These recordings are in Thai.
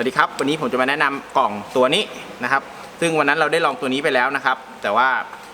วัสดีครับวันนี้ผมจะมาแนะนำกล่องตัวนี้นะครับ ซึ่งวันนั้นเราได้ลองตัวนี้ไปแล้วนะครับ แต่ว่า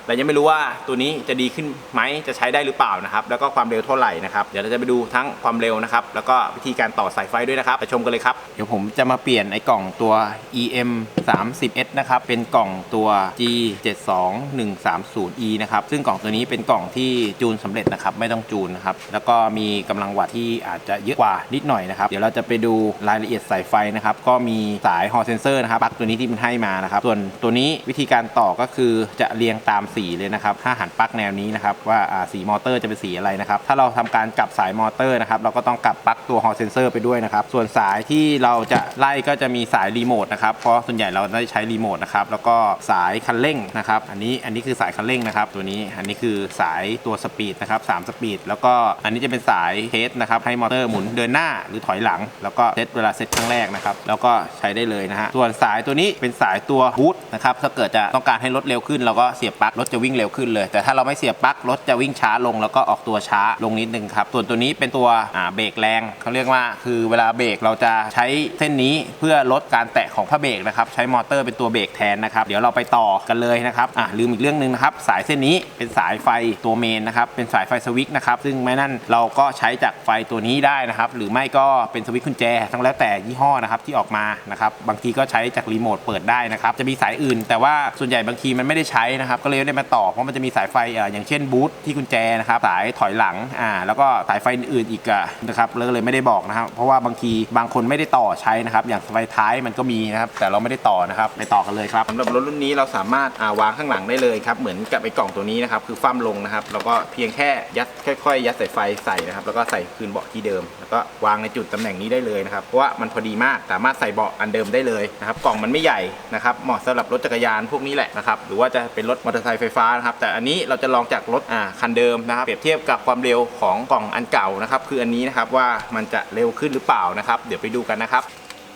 เรายังไม่รู้ว่าตัวนี้จะดีขึ้นไหมจะใช้ได้หรือเปล่านะครับแล้วก็ความเร็วเท่าไหร่นะครับเดี๋ยวเราจะไปดูทั้งความเร็วนะครับแล้วก็วิธีการต่อสายไฟด้วยนะครับไปชมกันเลยครับเดี๋ยวผมจะมาเปลี่ยนไอ้กล่องตัว EM 3 0 S นะครับเป็นกล่องตัว G 7 2 1 3 0 E นะครับซึ่งกล่องตัวนี้เป็นกล่องที่จูนสำเร็จนะครับไม่ต้องจูนนะครับแล้วก็มีกำลังวัตต์ที่อาจจะเยอะกว่านิดหน่อยนะครับเดี๋ยวเราจะไปดูรายละเอียดสายไฟนะครับก็มีสายฮอลเซนเซอร์นะครับปลั๊กตัวนี้ที่มันให้มานะครับส่วนตัวนี้วิธีการต่อก็คือจะเรียงตามสีเลยนะครับถ้าหันปลั๊กแนวนี้นะครับว่าสีมอเตอร์จะเป็นสีอะไรนะครับถ้าเราทำการกลับสายมอเตอร์นะครับเราก็ต้องกลับปลั๊ก ตัวฮอลเซนเซอร์ไปด้วยนะครับ ส่วนสายที่เราจะไล่ก็จะมีสายรีโมทนะครับ เพราะส่วนใหญ่เราได้ใช้รีโมทนะครับ แล้วก็สายคันเร่งนะครับ อันนี้อันนี้คือสายคันเร่งนะครับ ตัวนี้ อันนี้คือสายตัวสปีดนะครับสามสปีด แล้วก็อันนี้จะเป็นสายเทสนะครับ ให้มอเตอร์หมุนเดินหน้าหรือถอยหลัง แล้วก็เซตเวลาเซตครั้งแรกนะครับ แล้วก็ใช้ได้เลยนะฮะ ส่วนสายตัวนี้เป็นสายตัวบูทนะครับ ถ้าเกิดจะต้องการให้รถเร็วขึ้น เราก็เสียบปลั๊กรถจะวิ่งเร็วขึ้นเลย แต่ถ้าเราไม่เสียบปลั๊กรถจะวิ่งช้าลง แล้วก็ออกตัวช้าลงนิดนึงครับ ส่วนตัวนี้เป็นตัวเบรกแรงเขาเรียกว่าคือเวลาเบรกเราจะใช้เส้นนี้เพื่อลดการแตะของผ้าเบรกนะครับใช้มอเตอร์เป็นตัวเบรกแทนนะครับเดี๋ยวเราไปต่อกันเลยนะครับอะลืมอีกเรื่องหนึ่งนะครับสายเส้นนี้เป็นสายไฟตัวเมนนะครับเป็นสายไฟสวิตช์นะครับซึ่งไม่นั่นเราก็ใช้จากไฟตัวนี้ได้นะครับหรือไม่ก็เป็นสวิตช์กุญแจทั้งแล้วแต่ยี่ห้อนะครับที่ออกมานะครับบางทีก็ใช้จากรีโมทเปิดได้นะครับจะมีสายอื่น แต่ว่าส่วนใหญ่บางทีมันไม่ได้ใช้นะครับก็เลยไม่ได้มาต่อเพราะมันจะมีสายไฟเอ่ออย่างเช่นบูทที่กุญแจนะครับสายถอยหลังอ่าแล้วก็สายไฟอื่นอีกอะนะครับเลยไม่ได้บอกนะครับ เพราะว่าบางทีบางคนไม่ได้ต่อใช้นะครับ อย่างไฟท้ายมันก็มีนะครับ แต่เราไม่ได้ต่อนะครับ ไปต่อกันเลยครับสำหรับรถรุ่นนี้เราสามารถาวางข้างหลังได้เลยครับ เหมือนกับไอ้กล่องตัวนี้นะครับ คือฟั่มลงนะครับ แล้วก็เพียงแค่ยัดค่อยๆ ยัดสายไฟใส่นะครับ แล้วก็ใส่คืนเบาะที่เดิม แล้วก็วางในจุดตำแหน่งนี้ได้เลยนะครับ เพราะว่ามันพอดีมาก สามารถใส่เบาะอันเดิมได้เลยนะครับ กล่องมันไม่ใหญ่นะครับ เหมาะสำหรับรถจักรยานพวกนี้แหละนะครับ หรือว่าจะเป็นรถมอเตอร์ไซค์ไฟฟ้านะครับ แต่อันนี้เราจะลองจากรถคันเดิมนะครับ เปรียบเทียบกับความเร็วของกล่องอันเก่านะครับ คืออันนี้นะครับว่ามันจะเร็วขึ้นหรือเปล่านะครับ เดี๋ยวไปดูกันนะครับ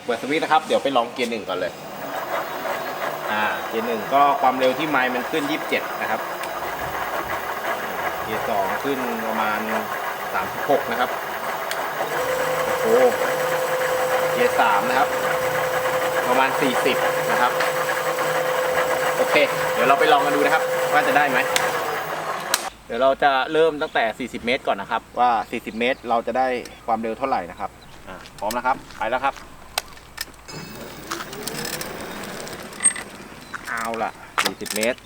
เปิดสวิตช์นะครับเดี๋ยวไปลองเกียร์หนึ่งก่อนเลยอ่าเกียร์หนึ่งก็ความเร็วที่ไมล์มันขึ้น 27 นะครับเกียร์สองขึ้นประมาณ 36 นะครับโอ้โหเกียร์สามนะครับ ประมาณ 40 นะครับ โอเค เดี๋ยวเราไปลองกันดูนะครับ ว่าจะได้ไหม เดี๋ยวเราจะเริ่มตั้งแต่ 40 เมตรก่อนนะครับ ว่า 40 เมตรเราจะได้ความเร็วเท่าไหร่นะครับอ่าพร้อมนะครับ ไปแล้วครับ เอาล่ะ 40 เมตร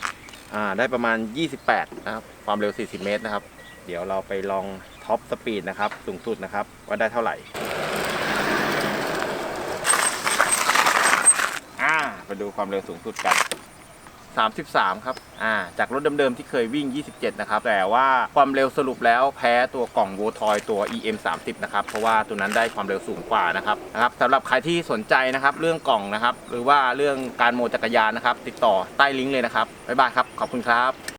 อ่าได้ประมาณ 28 นะครับ ความเร็ว 40 เมตรนะครับ เดี๋ยวเราไปลองท็อปสปีดนะครับ สูงสุดนะครับ ว่าได้เท่าไหร่ อ่าไปดูความเร็วสูงสุดกัน 33 ครับ อ่า จากรถเดิมๆที่เคยวิ่ง 27 นะครับ แต่ว่าความเร็วสรุปแล้วแพ้ตัวกล่องโวทอยตัว EM 30นะครับ เพราะว่าตัวนั้นได้ความเร็วสูงกว่านะครับ นะครับสำหรับใครที่สนใจนะครับเรื่องกล่องนะครับ หรือว่าเรื่องการโมจักรยานนะครับ ติดต่อใต้ลิงก์เลยนะครับ บ๊ายบายครับ ขอบคุณครับ